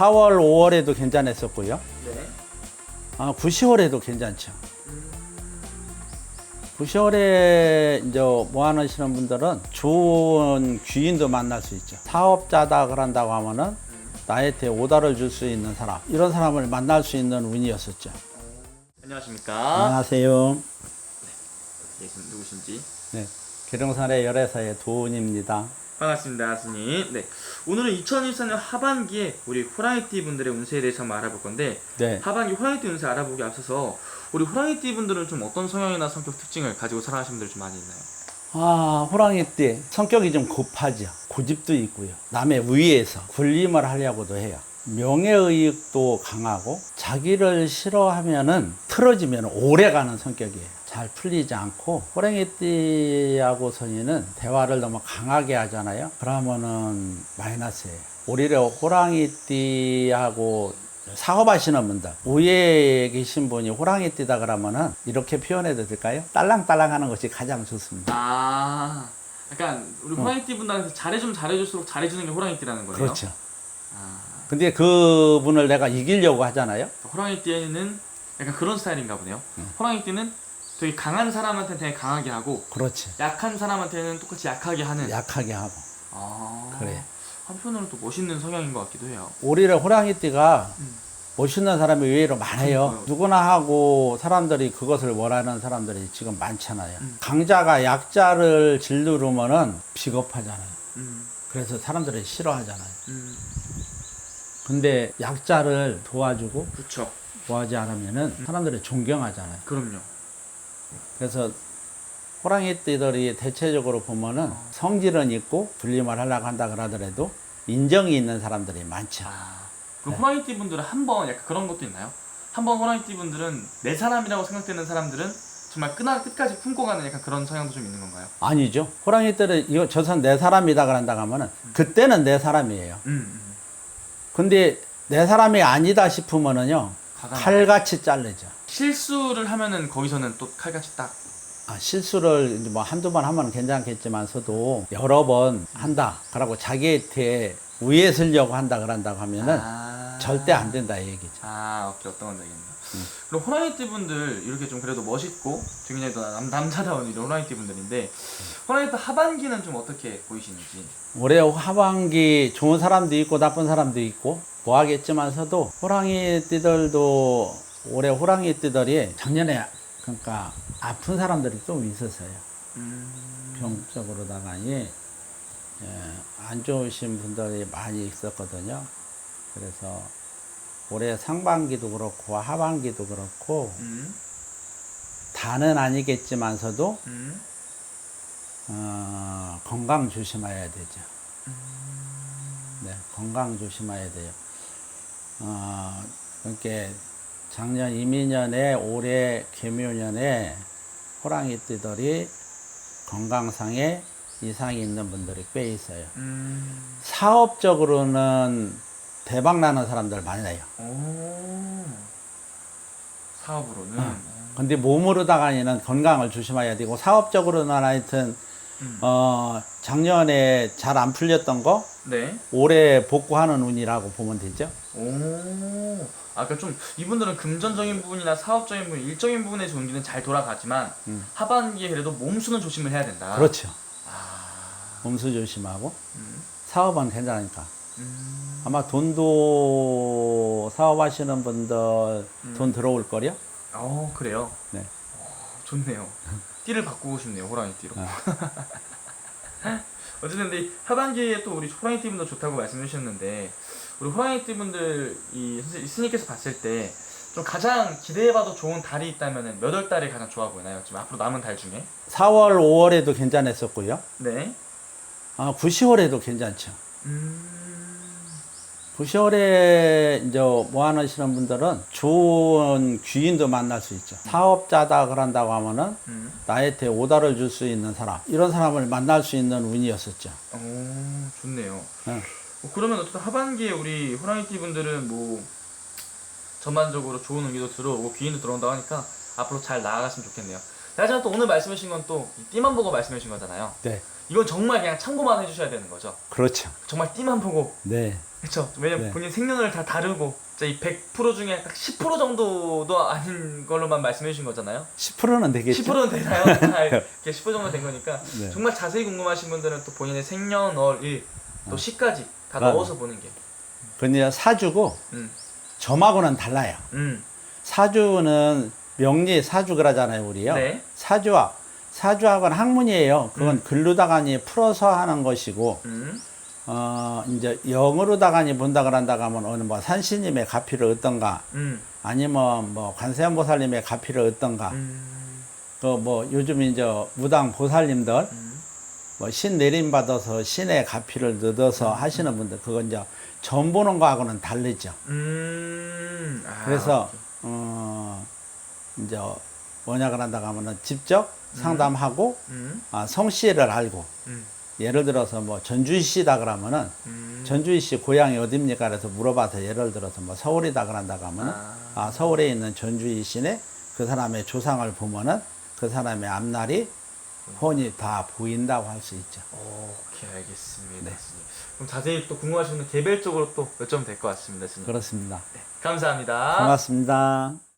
4월, 5월에도 괜찮았었고요. 네. 아, 9, 10월에도 괜찮죠. 9, 10월에 이제 뭐 하시는 분들은 좋은 귀인도 만날 수 있죠. 사업자다 그런다고 하면은 나한테 오다를 줄 수 있는 사람, 이런 사람을 만날 수 있는 운이었었죠. 안녕하십니까? 안녕하세요. 예, 선- 누구신지 네. 계룡산의 열애사의 도훈입니다. 반갑습니다, 스님. 네, 오늘은 2024년 하반기에 우리 호랑이띠 분들의 운세에 대해서 한번 알아볼 건데 네. 하반기 호랑이띠 운세 알아보기 앞서서 우리 호랑이띠 분들은 좀 어떤 성향이나 성격 특징을 가지고 살아가시는 분들이 좀 많이 있나요? 아, 호랑이띠 성격이 좀 급하죠. 고집도 있고요. 남의 위에서 군림을 하려고도 해요. 명예의욕도 강하고 자기를 싫어하면은 틀어지면 오래 가는 성격이에요. 잘 풀리지 않고 호랑이띠하고 선이는 대화를 너무 강하게 하잖아요. 그러면은 마이너스예요. 오히려 호랑이띠하고 사업하시는 분들 위에 계신 분이 호랑이 띠다 그러면은 이렇게 표현해도 될까요? 딸랑딸랑 하는 것이 가장 좋습니다. 아, 약간 우리 호랑이띠 분들한테 잘해주면 잘해줄수록 잘해주는 게 호랑이띠라는 거네요. 그렇죠. 아, 근데 그분을 내가 이기려고 하잖아요. 호랑이띠에는 약간 그런 스타일인가 보네요. 호랑이띠는 되게 강한 사람한테는 되게 강하게 하고 그렇지. 약한 사람한테는 똑같이 약하게 하는. 약하게 하고. 아, 그래. 한편으로는 또 멋있는 성향인 것 같기도 해요. 오히려 호랑이띠가 음. 멋있는 사람이 의외로 많아요. 그러니까요. 누구나 하고 사람들이 그것을 원하는 사람들이 지금 많잖아요. 음. 강자가 약자를 질르르면은 비겁하잖아요. 음, 그래서 사람들이 싫어하잖아요. 음, 근데 약자를 도와주고 그렇죠. 도와지 않으면은 사람들이 존경하잖아요. 그럼요. 그래서 호랑이띠들이 대체적으로 보면은 성질은 있고 분림을 하려고 한다 그러더라도 인정이 있는 사람들이 많죠. 아, 그럼 네. 호랑이띠 분들은 한번 약간 그런 것도 있나요? 한번 호랑이띠 분들은 내 사람이라고 생각되는 사람들은 정말 끝나 끝까지 품고 가는 약간 그런 성향도 좀 있는 건가요? 아니죠. 호랑이들은 이거 저선 내 사람이다 그런다 하면은 그때는 내 사람이에요. 음, 음. 근데 내 사람이 아니다 싶으면은요 칼같이 자르죠. 실수를 하면은 거기서는 또 칼같이 딱. 아, 실수를 이제 뭐 한두 번 하면 괜찮겠지만서도 여러 번 한다. 그러고 자기한테 위에 서려고 한다 그런다고 하면은 아. 절대 안 된다 이 얘기죠. 아, 오케이 어떤 건지 알겠네요. 음. 그럼 호랑이띠 분들 이렇게 좀 그래도 멋있고 굉장히 또 남, 남자다운 이런 호랑이띠 분들인데 호랑이띠 하반기는 좀 어떻게 보이시는지. 올해 하반기 좋은 사람도 있고 나쁜 사람도 있고 뭐 하겠지만서도 호랑이띠들도 올해 호랑이띠들이 작년에 그러니까 아픈 사람들이 좀 있었어요. 음. 병적으로다가니 예, 안 좋으신 분들이 많이 있었거든요. 그래서 올해 상반기도 그렇고 하반기도 그렇고 음. 다는 아니겠지만서도 음. 어, 건강 조심해야 되죠. 네, 건강 조심해야 돼요. 어, 그러니까 작년 이민년에 올해 개묘년에 호랑이띠들이 건강상에 이상이 있는 분들이 꽤 있어요. 음. 사업적으로는 대박 나는 사람들 많아요. 오. 사업으로는. 어. 근데 몸으로다가는 건강을 조심해야 되고 사업적으로는 하여튼 음. 어, 작년에 잘 안 풀렸던 거 네. 올해 복구하는 운이라고 보면 되죠. 오. 아까 좀 이분들은 금전적인 부분이나 사업적인 부분, 일적인 부분에서 운기는 잘 돌아가지만 음. 하반기에 그래도 몸수는 조심을 해야 된다. 그렇죠. 아. 몸수 조심하고 음. 사업은 괜찮으니까. 음. 아마 돈도 사업하시는 분들 음. 돈 들어올 거요. 어 그래요. 네. 어, 좋네요. 띠를 바꾸고 싶네요 호랑이 띠로. 어. 어쨌든 근데 하반기에 또 우리 호랑이 띠 분들 좋다고 말씀해 주셨는데 우리 호랑이 띠 분들 이 선생님 스님께서 봤을 때 좀 가장 기대해봐도 좋은 달이 있다면 몇월 달이 가장 좋아 보이나요? 지금 앞으로 남은 달 중에. 4월, 5월에도 괜찮았었고요. 네. 아, 9, 10월에도 괜찮죠. 음. 9, 10월에 이제 뭐 하시는 분들은 좋은 귀인도 만날 수 있죠. 사업자다 그런다고 하면은 음. 나한테 오다를 줄 수 있는 사람, 이런 사람을 만날 수 있는 운이었었죠. 오 좋네요. 응. 뭐 그러면 어쨌든 하반기에 우리 호랑이띠 분들은 뭐 전반적으로 좋은 운기도 들어오고 귀인도 들어온다고 하니까 앞으로 잘 나아갔으면 좋겠네요. 하지만 또 오늘 말씀하신 건 또 띠만 보고 말씀하신 거잖아요. 네. 이건 정말 그냥 참고만 해주셔야 되는 거죠. 그렇죠. 정말 띠만 보고 네. 그렇죠. 왜냐면 네. 본인 생년을 다 다르고 진짜 이100% 중에 딱 10% 정도도 아닌 걸로만 말씀해 주신 거잖아요. 10%는 되겠죠. 10%는 되나요? 아, 이렇게 10% 정도 된 거니까 네. 정말 자세히 궁금하신 분들은 또 본인의 생년월 일, 또 시까지 다 아. 넣어서 보는 게. 근데 사주고 음, 점하고는 달라요. 음, 사주는 명리 사주 그러잖아요, 우리요. 네. 사주학. 사주학은 학문이에요. 그건 음. 글로다가니 풀어서 하는 것이고, 음, 어, 이제 영으로다가니 본다 그런다가 하면 어느 뭐 산신님의 가피를 얻던가, 음, 아니면 뭐 관세음 보살님의 가피를 얻던가, 음, 그뭐 요즘 이제 무당 보살님들, 음. 뭐신 내림 받아서 신의 가피를 얻어서 하시는 분들, 그건 이제 점 보는 거하고는 다르죠. 음. 아, 그래서. 어 이제 뭐냐 그런다고 하면은 직접 상담하고 음, 아, 성씨를 알고 음, 예를 들어서 뭐 전주희 씨다 그러면은 음. 전주희 씨 고향이 어딥니까 그래서 물어봐서 예를 들어서 뭐 서울이다 그런다고 하면은 아. 아 서울에 있는 전주희 씨네 그 사람의 조상을 보면은 그 사람의 앞날이 혼이 다 보인다고 할 수 있죠. 오케이 알겠습니다. 네. 스님. 그럼 자세히 또 궁금하신 분들 개별적으로 또 여쭤면 될 것 같습니다. 스님. 그렇습니다. 감사합니다. 고맙습니다.